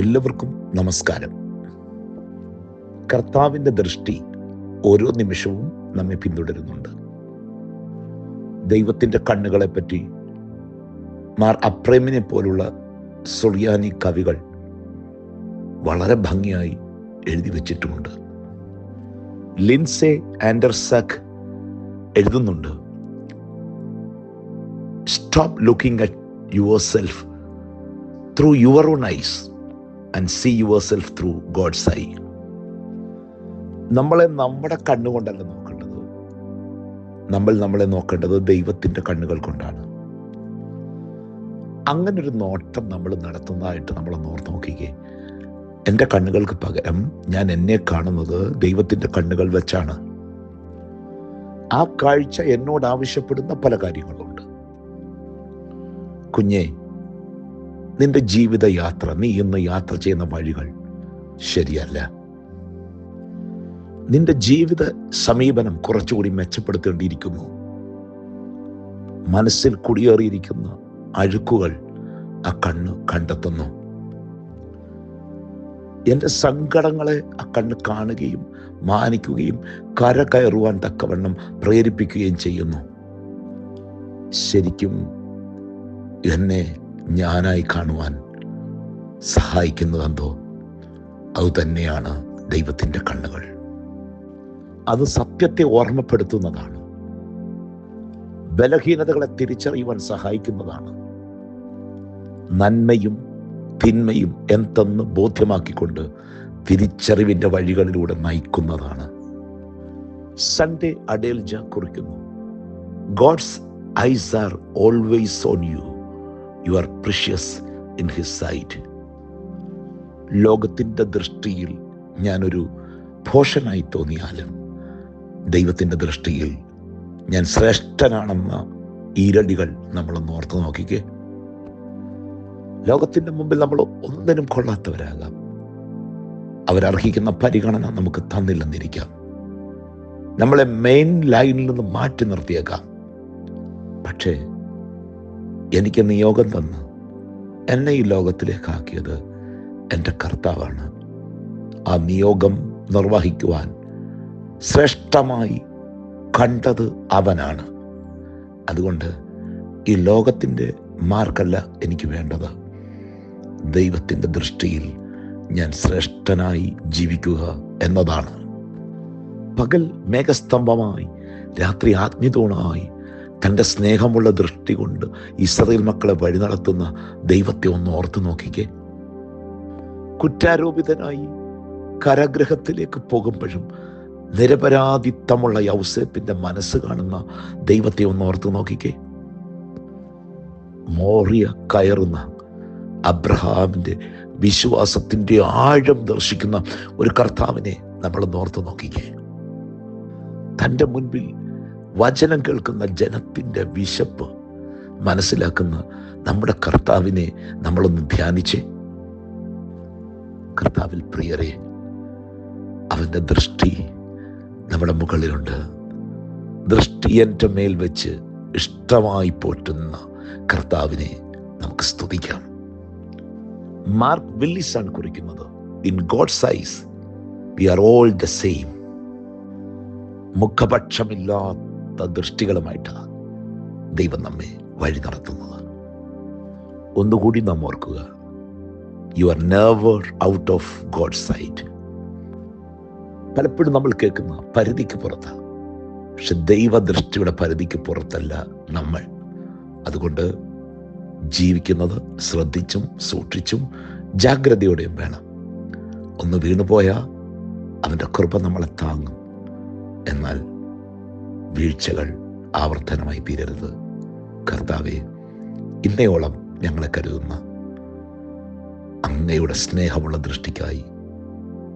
എല്ലാവർക്കും നമസ്കാരം. കർത്താവിന്റെ ദൃഷ്ടി ഓരോ നിമിഷവും നമ്മെ പിന്തുടരുന്നുണ്ട്. ദൈവത്തിന്റെ കണ്ണുകളെ പറ്റി മാർ അപ്രേമിനെ പോലുള്ള സുറിയാനി കവികൾ വളരെ ഭംഗിയായി എഴുതി വച്ചിട്ടുമുണ്ട്. ലിൻസെ ആൻഡർസാക്ക് എഴുതുന്നുണ്ട് stop looking at yourself through your own eyes and see yourself through God's eye നമ്മളെ നമ്മുടെ കണ്ണുകൊണ്ടല്ല നോക്കേണ്ടത്. നമ്മൾ നമ്മളെ നോക്കേണ്ടത് ദൈവത്തിന്റെ കണ്ണുകൾ കൊണ്ടാണ്. അങ്ങനൊരു നോട്ടം നമ്മൾ നടത്തുന്നതായിട്ട് നമ്മൾ ഓർത്ത് നോക്കിക്കേ. എന്റെ കണ്ണുകൾക്ക് പകരം ഞാൻ എന്നെ കാണുന്നത് ദൈവത്തിന്റെ കണ്ണുകൾ വെച്ചാണ്. ആ കാഴ്ച എന്നോട് ആവശ്യപ്പെടുന്ന പല കാര്യങ്ങളുണ്ട്. കുഞ്ഞെ നിന്റെ ജീവിതയാത്ര നീ ഇന്ന് യാത്ര ചെയ്യുന്ന വഴികൾ ശരിയല്ല. നിന്റെ ജീവിത സമീപനം കുറച്ചുകൂടി മെച്ചപ്പെടുത്തേണ്ടിയിരിക്കുന്നു. മനസ്സിൽ കുടിയേറിയിരിക്കുന്ന അഴുക്കുകൾ ആ കണ്ണ് കണ്ടെത്തുന്നു. എന്റെ സങ്കടങ്ങളെ ആ കണ്ണ് കാണുകയും മാനിക്കുകയും കര കയറുവാൻ തക്കവണ്ണം പ്രേരിപ്പിക്കുകയും ചെയ്യുന്നു. ശരിക്കും എന്നെ ഞാനായി കാണുവാൻ സഹായിക്കുന്നതെന്തോ? അതുതന്നെയാണ് ദൈവത്തിന്റെ കണ്ണുകൾ. അത് സത്യത്തെ ഓർമ്മപ്പെടുത്തുന്നതാണ്. ബലഹീനതകളെ തിരിച്ചറിയുവാൻ സഹായിക്കുന്നതാണ്. നന്മയും തിന്മയും എന്തെന്ന് ബോധ്യമാക്കിക്കൊണ്ട് തിരിച്ചറിവിന്റെ വഴികളിലൂടെ നയിക്കുന്നതാണ്. സൺഡേ അഡേൽജ കുറിക്കുന്നു. God's eyes are always on you you are precious in his sight ലോകത്തിന്റെ ദൃഷ്ടിയിൽ ഞാനൊരു ഭോഷനായി തോന്നിയാലും ദൈവത്തിന്റെ ദൃഷ്ടിയിൽ ഞാൻ ശ്രേഷ്ഠനാണെന്ന ഈരടികൾ നമ്മളൊന്ന് ഓർത്ത് നോക്കിക്കേ. ലോകത്തിന്റെ മുമ്പിൽ നമ്മൾ ഒന്നിനും കൊള്ളാത്തവരാകാം. അവരർഹിക്കുന്ന പരിഗണന നമുക്ക് തന്നില്ലെന്നിരിക്കാം. നമ്മളെ മെയിൻ ലൈനിൽ നിന്ന് മാറ്റി നിർത്തിയേക്കാം. പക്ഷേ എനിക്ക് നിയോഗം തന്ന്. എന്നെ ഈ ലോകത്തിലേക്ക് ആക്കിയത് എന്റെ കർത്താവാണ്. ആ നിയോഗം നിർവഹിക്കുവാൻ ശ്രേഷ്ഠമായി കണ്ടത് അവനാണ്. അതുകൊണ്ട് ഈ ലോകത്തിന്റെ മാർക്കല്ല എനിക്ക് വേണ്ടത്. ദൈവത്തിന്റെ ദൃഷ്ടിയിൽ ഞാൻ ശ്രേഷ്ഠനായി ജീവിക്കുക എന്നതാണ്. പകൽ മേഘസ്തംഭമായി രാത്രി ആത്മീതൂണായി തന്റെ സ്നേഹമുള്ള ദൃഷ്ടി കൊണ്ട് ഇസ്രയേൽ മക്കളെ വഴി നടത്തുന്ന ദൈവത്തെ ഒന്ന് ഓർത്തു നോക്കിക്കേ. കുറ്റാരോപിതനായി കരഗ്രഹത്തിലേക്ക് പോകുമ്പോഴും നിരപരാധിത്വമുള്ള യൗസേപ്പിന്റെ മനസ്സ് കാണുന്ന ദൈവത്തെ ഒന്ന് ഓർത്തു നോക്കിക്കേ. മോറിയ കയറുന്ന അബ്രഹാമിന്റെ വിശ്വാസത്തിന്റെ ആഴം ദർശിക്കുന്ന ഒരു കർത്താവിനെ നമ്മൾ ഓർത്തു നോക്കിക്കേ. തന്റെ മുൻപിൽ വചനം കേൾക്കുന്ന ജനത്തിന്റെ വിശപ്പ് മനസ്സിലാക്കുന്ന നമ്മുടെ കർത്താവിനെ നമ്മളൊന്ന് ധ്യാനിച്ച്. കർത്താവിൽ പ്രിയരെ അവന്റെ ദൃഷ്ടി നമ്മുടെ മുകളിലുണ്ട്. ദൃഷ്ടി എന്റെ മേൽ വെച്ച് ഇഷ്ടമായി പോറ്റുന്ന കർത്താവിനെ നമുക്ക് സ്തുതിക്കാം. മാർക്ക് വില്ലിസാണ് കുറിക്കുന്നത് in God's eyes we are all the same. മുഖപക്ഷമില്ലാത്ത ദൃഷ്ടികളുമായിട്ടാണ് ദൈവം നമ്മെ വഴി നടത്തുന്നത്. ഒന്നുകൂടി നാം ഓർക്കുക you are never out of God sight പലപ്പോഴും നമ്മൾ കേൾക്കുന്ന പരിധിക്ക് പുറത്താണ് പക്ഷെ ദൈവദൃഷ്ടിയുടെ പരിധിക്ക് പുറത്തല്ല നമ്മൾ. അതുകൊണ്ട് ജീവിക്കുന്നത് ശ്രദ്ധിച്ചും സൂക്ഷിച്ചും ജാഗ്രതയോടെയും വേണം. ഒന്ന് വീണുപോയാൽ അവന്റെ കൃപ നമ്മളെ താങ്ങും. എന്നാൽ വീഴ്ചകൾ ആവർത്തനമായി തീരരുത് കർത്താവെ ഇന്നയോളം ഞങ്ങളെ കരുതുന്ന അങ്ങയുടെ സ്നേഹമുള്ള ദൃഷ്ടിക്കായി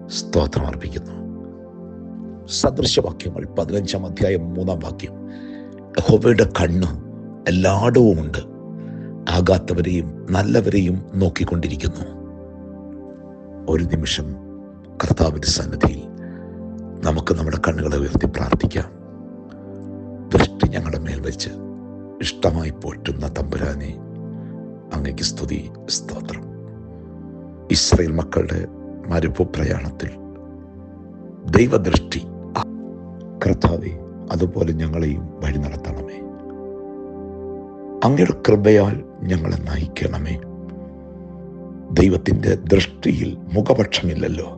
സ്തോത്രം അർപ്പിക്കുന്നു. സദൃശവാക്യങ്ങൾ പതിനഞ്ചാം അധ്യായം മൂന്നാം വാക്യം. യഹോവയുടെ കണ്ണ് എല്ലായിടവുമുണ്ട് ആകാത്തവരെയും നല്ലവരെയും നോക്കിക്കൊണ്ടിരിക്കുന്നു. ഒരു നിമിഷം കർത്താവിന്റെ സന്നിധിയിൽ നമുക്ക് നമ്മുടെ കണ്ണുകളെ ഉയർത്തി പ്രാർത്ഥിക്കാം. വെച്ച് ഇഷ്ടമായി പോറ്റുന്ന തമ്പുരാനെ അങ്ങയ്ക്ക് സ്തുതി സ്തോത്രം. ഇസ്രയേൽ മക്കളുടെ മരുപ്പ് പ്രയാണത്തിൽ ദൈവദൃഷ്ടി കർത്താവെ അതുപോലെ ഞങ്ങളെയും വഴി നടത്തണമേ. അങ്ങയുടെ കൃപയാൽ ഞങ്ങളെ നയിക്കണമേ. ദൈവത്തിന്റെ ദൃഷ്ടിയിൽ മുഖപക്ഷമില്ലല്ലോ.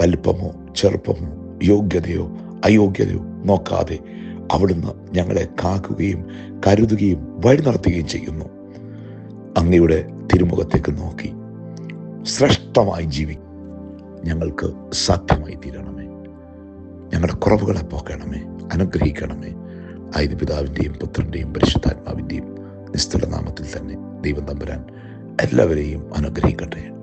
വലിപ്പമോ ചെറുപ്പമോ യോഗ്യതയോ അയോഗ്യതയോ നോക്കാതെ അവിടുന്ന് ഞങ്ങളെ കാക്കുകയും കരുതുകയും വഴി നടത്തുകയും ചെയ്യുന്നു. അങ്ങയുടെ തിരുമുഖത്തേക്ക് നോക്കി. ശ്രേഷ്ഠമായി ജീവി ഞങ്ങൾക്ക് സാധ്യമായി തീരണമേ. ഞങ്ങളുടെ കുറവുകളെ പോക്കണമേ. അനുഗ്രഹിക്കണമേ. ആയത് പിതാവിന്റെയും പുത്രന്റെയും പരിശുദ്ധാത്മാവിന്റെയും നിസ്തുല നാമത്തിൽ തന്നെ ദൈവം തമ്പുരാൻ എല്ലാവരെയും അനുഗ്രഹിക്കട്ടെ.